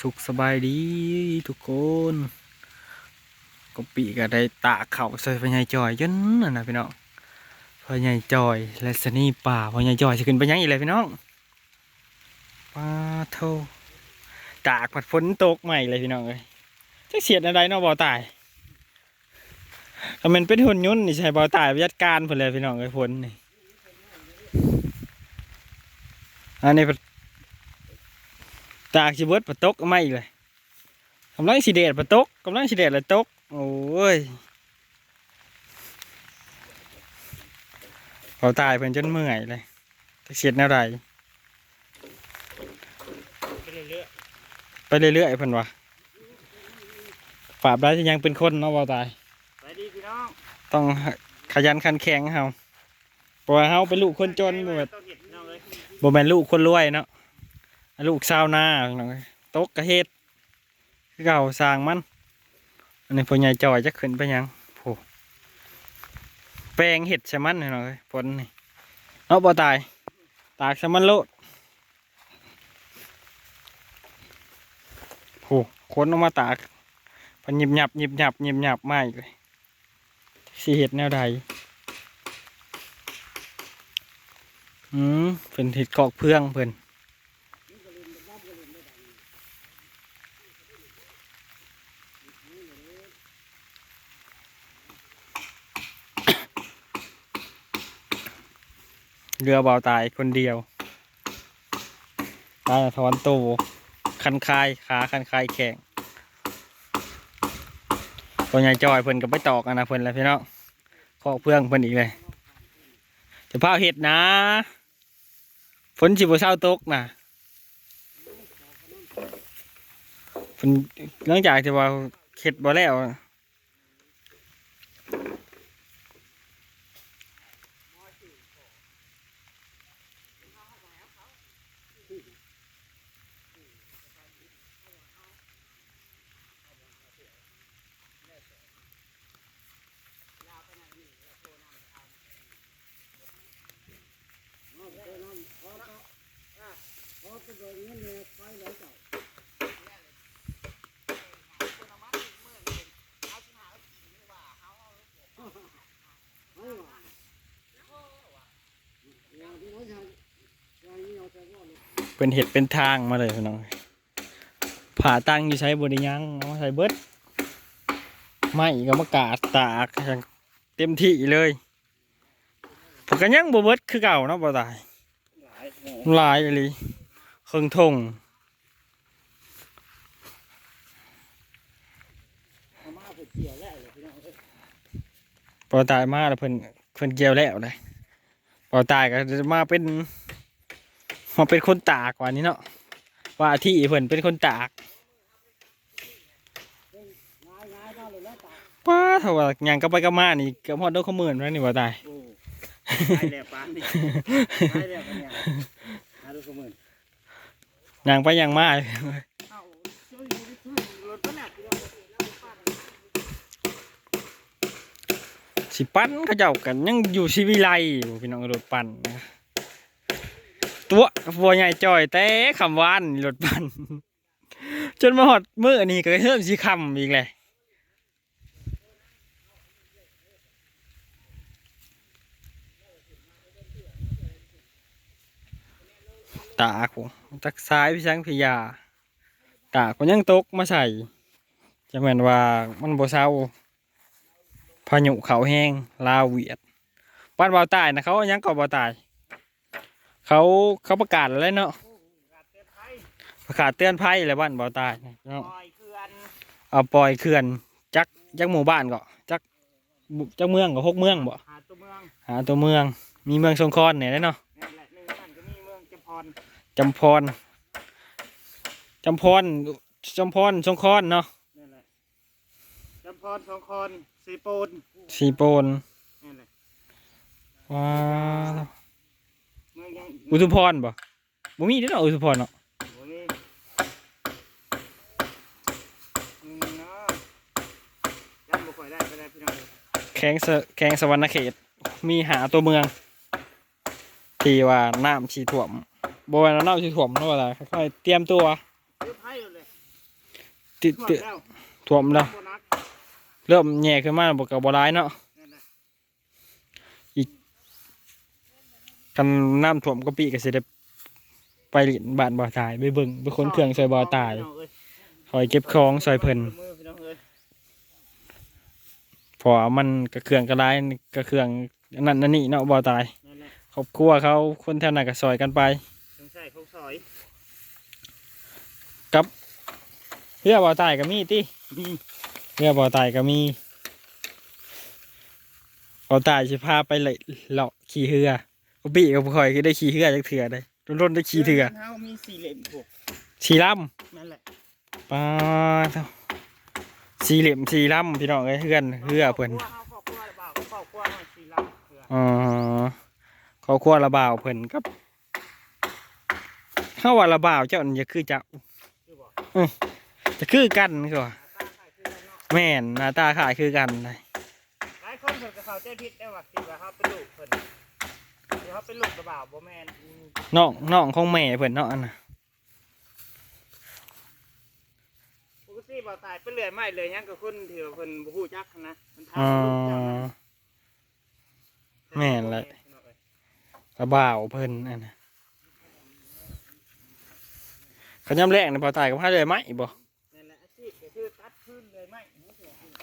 สุขสบายดีทุกคนก็ปีก็ได้ตากเข่าใส่พญายจอยจนนั่นนะพี่น้องพญายจอยและสนี่ป่าพญายจอยจะขึ้นไปยังอีกเลยพี่น้องป้าโทตากผัดฝนตกใหม่เลยพี่น้องเลยจะเสียดอะไรเนาะบ่อตายถ้ามันเป็นหุ่นยนต์นี่ใช่บ่อตายไปจัดการผลเลยพี่น้องเลยฝนนี่อันนี้ ตากสิเบิดปะตกไม่เลยกำลังสิเดดปะตกกำลังสิเดดเลยตก โอ้ยพอตายเพิ่นจนเมื่อยเลยจะเสียดแนวใดไปเรื่อยๆเพิ่นวะปราบได้ยังเป็นคนเนาะบ่ตายไปดีพี่น้องต้องขยันขันแข็งเฮาเพราะว่าเฮาเป็นลูกคนจนบ่แม่นต้องเห็ดพี่น้องเลยบ่แม่นลูกคนรวยเนาะ ลูกชาวนาตกกระเฮ็ดเก่าสร้างมันอันนี้พ่อใหญ่จอยจะขึ้นไปยังโผแปลงเห็ดใช่มันพี่น้อยฝนนี่เนาะบ่ตาย ตากใช่มันโลดโผคนออกมาตากพันหยิบหยับหยิบหยับหยิบหยับไม่เลยสิเห็ดแนวใดอืมเป็นเห็ดกอกเพื่องเพิ่น เรือเบาตายคนเดียวตายทวันโตคันคายขาคันคายแข็งตัวใหญ่จอยเพิ่นกับไปตอกอนะเพิ่นแล้วพี่น้องขอเพื่องเพิ่นอีกเลยจะพาเห็ดนะฝนจิบเศร้าตกนะเพิ่นหลังจากที่ว่าเห็ดบ่แล้ว เป็นเห็ดเป็นทางมาเลยพี่น้องผ่าตังอยู่ใช้บริยังเอามาใส่เบิดไม่ก็มากาดตากอย่างเต็มที่เลยผมก็ยังบ่เบิดคือเก่าเนาะบ่ตายหลายโอ้หลายเลย เครื่องทงเอามาเพื่อเกี่ยวแล้วเลยพี่น้องเลยพอตายมาแล้วเพิ่นเพิ่นเกี่ยวแล้วเลยพอตายก็จะมาเป็นมาเป็นคนตากว่านี้เนาะว่าที่เพิ่นเป็นคนตากป้าถ้าว่าหยังก็ไปก็มานี่ก็พอดอกขมื่นแล้วนี่ว่าตายได้แล้วป้านี่ได้แล้วเนี่ยหาดูสมุน ยังไปยังมาเอาเจ้าอยู่ที่ทุ่งรถก็หนักพี่น้องเลยสิปั้นเขาเจ้ากันยังอยู่ชีวิไลพี่น้องรถปั่นนะตัวบัวใหญ่จ่อยแต่คำวานรถปั่นจนมาหอดมือนี่ก็เริ่มสีคำอีกเลยตากู ตักซ้ายพี่ช้างพี่ยาตากูยังตกมาใส่จะเหมือนว่ามันบ่เศร้าพายุเขาแห้งลาวเวียดบ้านบ่าวตายนะเขายังก็บ่าวตาย เขาเขาประกาศแล้วเนาะกัดเต็มไทยประกาศเตือนภัยแล้วบ้านบ่าวตายเนาะปล่อยเกลือนเอาปล่อยเขื่อนจักจักหมู่บ้านก็จักบุจักเมืองก็หกเมืองบ่หาตัวเมืองหาตัวเมืองมีเมืองสงขลาเนี่ยเนาะ รจำพรจำพรจำพรสงขลาเนาะนี่แหละจำพรสองคอนสีปูนสีโปนนี่แหละว้าวเมืองยังอุทุมพรบ่บ่มีเด้อเนาะอุทุมพรเนาะโอ้ยอืมเนาะยังบ่ค่อยได้ไปได้พี่น้องเลยแข้งสะแข้งสวรรณเขต มีหาตัวเมือง ที่ว่าน้ำชีถ่วม บ่ว่าน้ำชีถ่วมเนาะว่าอะไรค่อยๆเตรียมตัวซื้อไพ่เลยติท่วมติแล้วท่วมแล้วโบนัสเริ่มแย่ขึ้นมาบอกกับบ่ร้ายเนาะนั่นแหละกันน้ำท่วมก็ปีก็สิได้ไปเล่นบ้านบ่อตายไปเบิ่งไปค้นเครื่องซอยบ่อตายพี่น้องเอ้ยคอยเก็บของซอยเพิ่นมือพี่น้องเอ้ยเพอมันกระเครื่องกระไรกระเครื่องอันนั่นอันนี่เนาะบ่อตายนั่นแหละครอบครัวเขาคนแถวนั้นก็ซอยกันไป สงสัยเขาซอยเรือบ่อตายก็มีติเรือบ่อตายก็มีบ่อตายสิพาไปเลยเลาะขี่เรือก็ปีก็บ่ค่อยคือได้ขี่เรือจักเถื่อได้รุ่นๆได้ขี่เถื่อเฮามีสี่เหลี่ยมผูกสี่ลนั่นแหละำปาเท่าสี่เหลี่ยมสี่ลำพี่น้องเอ้ยเฮือนเรือเพิ่นครอบครัวเฮาครอบครัวหรือเปล่าครอบครัวเฮาสี่ลำเพื่ออ๋อเขาครัวระบ่าวเพิ่นกับ เฮาว่าระบ่าวเจ้านี่จะคือเจ้าคือบอกจะคือกันคือว่าตาขายคือกันเนาะแม่นหน้าตาขายคือกันเลยหลายคนเพิ่นก็เข้าใจผิดได้ว่าคิดว่าเฮาเป็นลูกเพิ่นเดี๋ยวเฮาเป็นลูกหรือเปล่าบ่แม่นน้องน้องของแม่เพิ่นเนาะอันน่ะปกติบ่ตายไปเรื่อยไม่เลยหยังก็คนที่ว่าเพิ่นบ่ฮู้จักหั้นนะมันถามอ๋อลูกเจ้านะ แม่นแหละระบ่าวเพิ่นอันน่ะ เขายำแรกในพอตายกับพาเลยไหมบ่นั่นแหละอาชีพก็คือตัดพื้นเลยไหม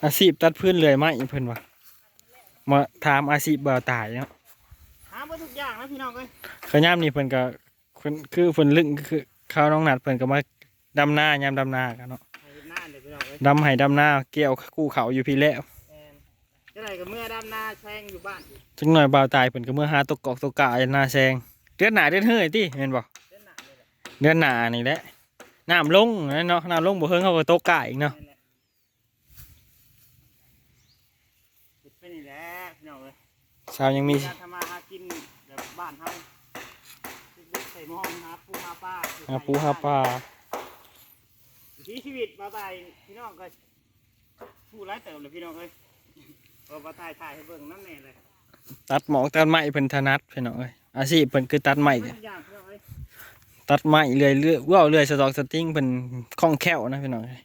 อาชีพตัดพื้นเลยไหมเพิ่นว่ามาถามอาชีพบ่าวตายเนาะหาบ่ทุกอย่างนะพี่น้องเอ้ยเขายำนี่เพิ่นก็เพิ่นคือเพิ่นลึงคือข้าวน้องนัดเพิ่นก็มาดำหน้ายามดำหน้ากันเนาะให้หน้าเดี๋ยวพี่น้องเอ้ยดำให้ดำหน้าเกี่ยวกู้เขาอยู่พี่แล้วแม่นจะได้ก็เมื่อดำนาแซงอยู่บ้านจังหน่อยบ่าวตายเพิ่นก็เมื่อหาตกกอกตกกาหน้าแซงเดือนหน้าเดือนเฮ้ยติแม่นบ่เส้นหน้าเลยแหละเดือนหน้านี่แหละ น้ำลงนั่นเนาะน้ำลงบ่เฮิงเขาก็ตกกาอีกเนาะนั่นแหละเฮ็ดไปนี่แหละพี่น้องเอ้ยชาวยังมีการทำมาหากินแบบบ้านเฮาบุกใส่หม้อหาปูหาปลาหาปูหาปลาวิถีชีวิตมาตายพี่น้องก็ผู้ร้ายเติมเลยพี่น้องเอ้ยเอามาถ่ายถ่ายให้เบิ่งน้ำแน่เลยตัดหมอกตัดไม้เพิ่นถนัดพี่น้องเอ้ยอาชีพเพิ่นคือตัดไม้ทุกอย่างพี่น้องเอ้ย ตัดไม้เรื่อยเรื่อยว่าวเรื่อยสตอกสติ้งเพิ่นคล่องแคล่วนะพี่น้องเอ้ย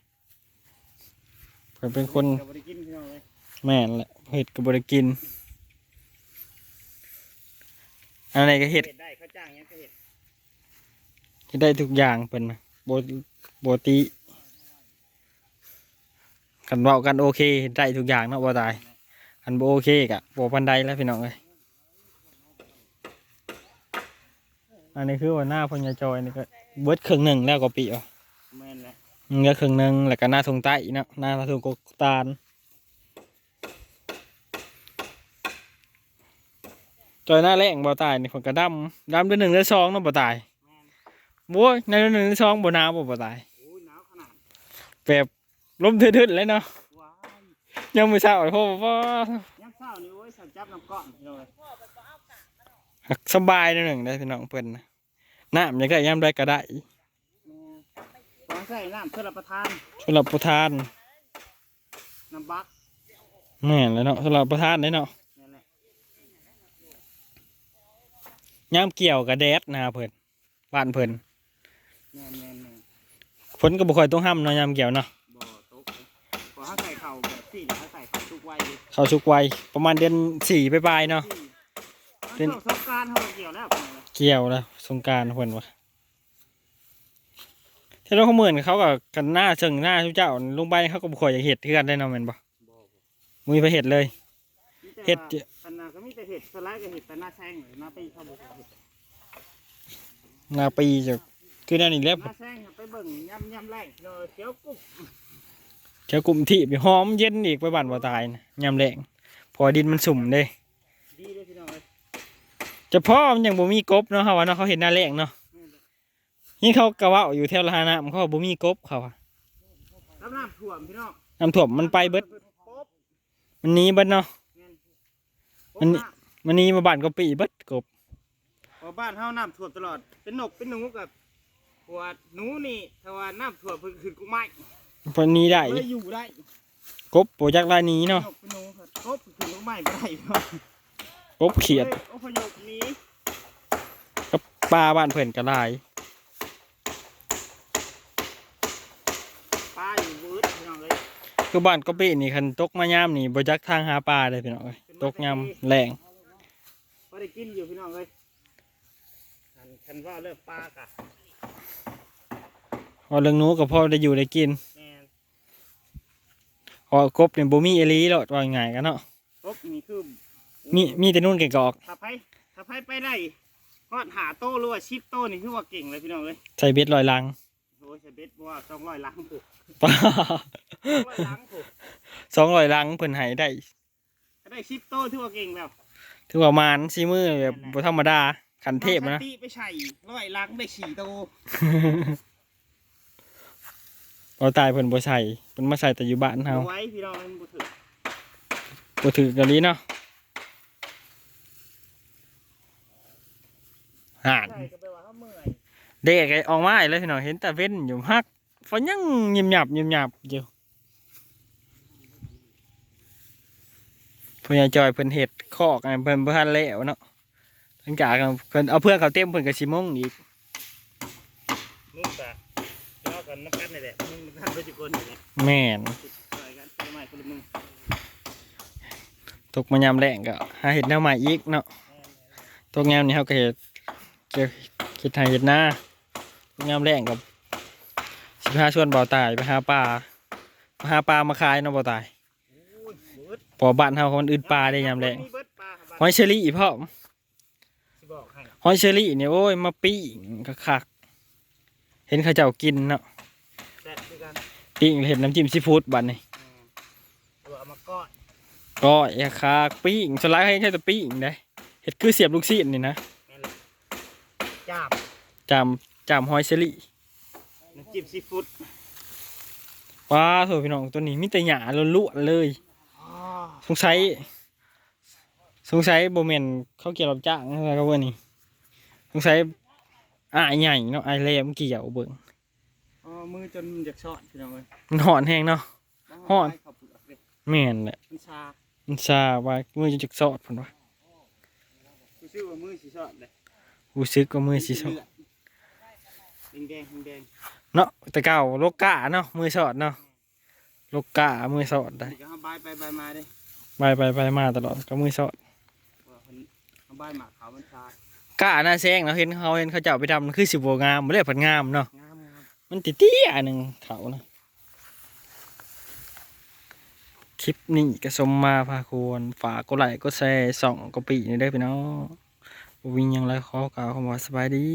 เพิ่นเป็นคนกับบริกินพี่น้องเอ้ยแม่นแหละเฮ็ดก็บ่ได้กินอันไหนก็เฮ็ดเห็ดได้เขาจ้างหยังก็เห็ดเฮ็ดได้ทุกอย่างเพิ่นน่ะบ่บ่ติกันเว้ากันโอเคเฮ็ดได้ทุกอย่างเนาะบ่ตายอันบ่โอเคก็บ่ปานใดแล้วพี่น้องเอ้ย อันนี้คือว่าหน้าพญาจอยนี่ก็เบิดครึ่งหนึงแล้วก็ปีอะแม่นแหละเหลือครึ่งหนึงแล้วก็หน้าทงใต้เนาะหน้าทงกกตาลจอยหน้าแรงบ่ตายนี่คนก็ดำดำเดือนหนึ่งเดือนสองเนาะบ่ตายแม่นโว้ยในเดือนหนึ่งเดือนสองบ่หนาวบ่บ่ตายโอ้ยหนาวขนาดแบบลมทื่นๆเลยเนาะว้ายยังมื้อเช้าโอ้โหว่ายามเช้านี่โอ้ยสับจับน้ำก้อนพี่น้องเอ้ย หักสบายเดือนหนึ่งได้พี่น้องเพิ่นนะน้ำอยากได้ยามใดก็ได้แม่ต้องใส่น้ำเพื่อรับประทานสำหรับประทานน้ำบักแม่นแล้วเนาะสำหรับประทานได้เนาะนั่นแหละยามเกี่ยวกับแดดนะเพิ่นบ้านเพิ่นแม่นแม่นแม่นฝนก็บ่ค่อยต้องห้ำเนาะยามเกี่ยวเนาะบ่ตกเลยพอเขาใส่เข่าแบบสี่เขาใส่เข่าทุกวัยดิเข้าสุกไวประมาณเดือนสี่ปลายๆเนาะเป็เป็นนสง กรารเขาก็เกี่ยวแล้วพี่น้องเอ้ยเกี่ยวแล้วสงกรารเพิ่นว่าที่เราเขาเหมือนเขากับกันหน้าเชิงหน้าทุกเจ้าลงไปเขาก็บ่ค่อยอยากเฮ็ดคือกันได้เนาะแม่นบ่บ่มุ้ยไปเฮ็ดเลยมีแต่เห็ดว่าขนาดก็มีแต่เห็ดสไลด์กับเห็ดแต่หน้าแซงเลยหน้าปีเขาบอกว่าเห็ดหน้าปีจะคือนั่นนี่แหละหน้าแซงไปเบิ่งย่ำย่ำแรงเนาะเขียวกุ๊บเที่ยวกลุ่มที่หอมเย็นอีกไปบ้านบ่ตายนะยามแรงพอดินมันสุ่มเด้ดีเลยพี่น้องเอ้ย เฉพาะมันยังบ่มีกบเนาะเขาว่าเนาะเขาเห็นหน้าแรงเนาะนี่แหละนี่เขากะว่าอยู่แถวละหาน้ำเขาว่าบ่มีกบเขาว่าน้ำน้ำท่วมพี่น้องน้ำท่วมมันไปเบิดป๊บมันหนี้เบิดเนาะแม่นมันนี่มันหนี้มาบ้านก็ปีเบิดกบพอบ้านเฮาน้ำท่วมตลอด เป็นนกเป็นหนูกับปวดหนูนี่ถ้าว่าน้ำท่วมเพิ่นขึ้นกุ้งไม้เพนหนี้ได้เลยอยู่ได้กบโปรจักลายหนี้เนาะนกเป็นหนูครับกบขึ้นกุ้งไม้บ่ได้พี่น้อง กบเขียดลอพยพหนี้กับปลาบ้านเพิ่นก็หลายปลาอยู่วืดพี่น้องเลยคือบ้านกะปินี่คันตกมายามนี่บ่จักทางหาปลาเลยพี่น้องเอ้ยตกยามแรงพอได้กินอยู่พี่น้องเลยคันคันว่าเลิกปลากะพอเรื่องหนู้ก็พอได้อยู่ได้กินแม่นพอกบนี่บ่มีอีหลีหรอกว่าง่ายกันเนาะครบมีคือ มีมีแต่นู่นแกกอกถ้าไผถ้าไผไปได้ฮอดหาโต้หรือว่าชิปโต้นี่คือว่าเก่งเลยพี่น้องเลยใส่เบ็ดลอยลังโอ้ยใช้เบ็ดบ่ว่าสองร้อยลังผูกป้าสองร้อยลังผูกสองร้อยลังเพิ่นให้ได้ ถ้าได้ชิปโต้ถือว่าเก่งแล้วถือว่ามานซีมือแบบบ่ธรรมดาขันเทพนะ อาส ติไปใส่ร้อยลังได้สี่โตเราตายเพิ่นบ่ใส่เพิ่นมาใส่แต่อยู่บ้านเฮาเอาไว้พี่น้องมันบ่ถึกบ่ถือกันลีเนาะ ห่านใช่ก็แปลว่าเขาเมื่อยเด็กไอ้ออกมาอีกแล้วพี่น้องเห็นแต่เว้นอยู่ฮักฟันยังยิ้มหยับยิ้มหยับอยู่เพิ่นจอยเพิ่นเฮ็ดคอกไอ้เพิ่นบ่ทันแล้วเนาะหลังจากนั้นเพิ่นเอาเพื่อนเขาเต็มเพิ่นก็สิมงอีกนุ่มกะแล้วกันน้ำกันนี่แหละมึงท่านไปจุกคนนี่แหละแม่นช่วยกันคนละไม้คนละมือตกมายามแรงก็หาเฮ็ดแนวใหม่อีกเนาะตกยามนี้เฮาก็เฮ็ด เก็บคิดให้เฮ็ดหน้าตกยามแรงกับสิพาชวนบ่าวตายไปหาปลามาหาปลามาขายเนาะบ่าวตายโอ้ยเบิดเพอบ้านเฮาคนอื่นปลาได้ยามแรงมีเบิดปลาบ้านหอยเชอรี่อีพ่อมสิบอกให้หอยเชอรี่เนี่ยโอ้ยมาปิ้งคักๆเห็นเขาเจ้ากินเนาะแซ่บคือกันปิ้งเห็นน้ำจิ้มซีฟู้ดบัดนี่อืมตัวเอามาก้อนก็แอะคักปิ้งสไลด์ให้แค่แต่ปิ้งได้เห็ดคือเสียบลูกซีนนี่นะแม่นเลย จ้าบจำจำหอยเชอรี่น้ำจิ้มซีฟู้ดว้าโถพี่น้องตัวนี้มีแต่หยาล้วนๆเลยอ๋อสงสัย สงสัยโบเมนเขาเกี่ยวกับจ้างอะไรก็ว่านี่สงสัยอายใหญ่เนาะอายแหลมเกี่ยวเบิ่งอ๋อมือจนอยากชอดพี่น้องเลยมันหอนแห้งเนาะฮ้อนข้าวเปลือกเลยแม่นแหละมันชามันซาว่ามือจะจุกซอดพุ่นวะกูชื่อว่ามือสีชอดเลย รู้สึกว่ามือสิซอดแดงแดงๆแดงเนาะแต่เก่าโลกาเนาะมือสอดเนาะโลกามือสอดๆได้เดี๋ยวเขาบายไปบายมาเด้ไปไปไปมาตลอดก็มือสอดว่าเพิ่นเขาบายหมากขาวมันชากาหน้าแซงเนาะเห็นเขาเห็นเขาเจ้าไปทำมันคือสิบวงามไม่ได้ผัดงามเนาะงามงามมันติเตี้ยๆหนึ่งเขานะคลิปนี้ก็สมมาพาควรฝากกดไลค์กดแชร์ส่องกดปีนี่ได้อพี่น้อง วิ่งยังไรขอกล่าวคำว่าสบายดี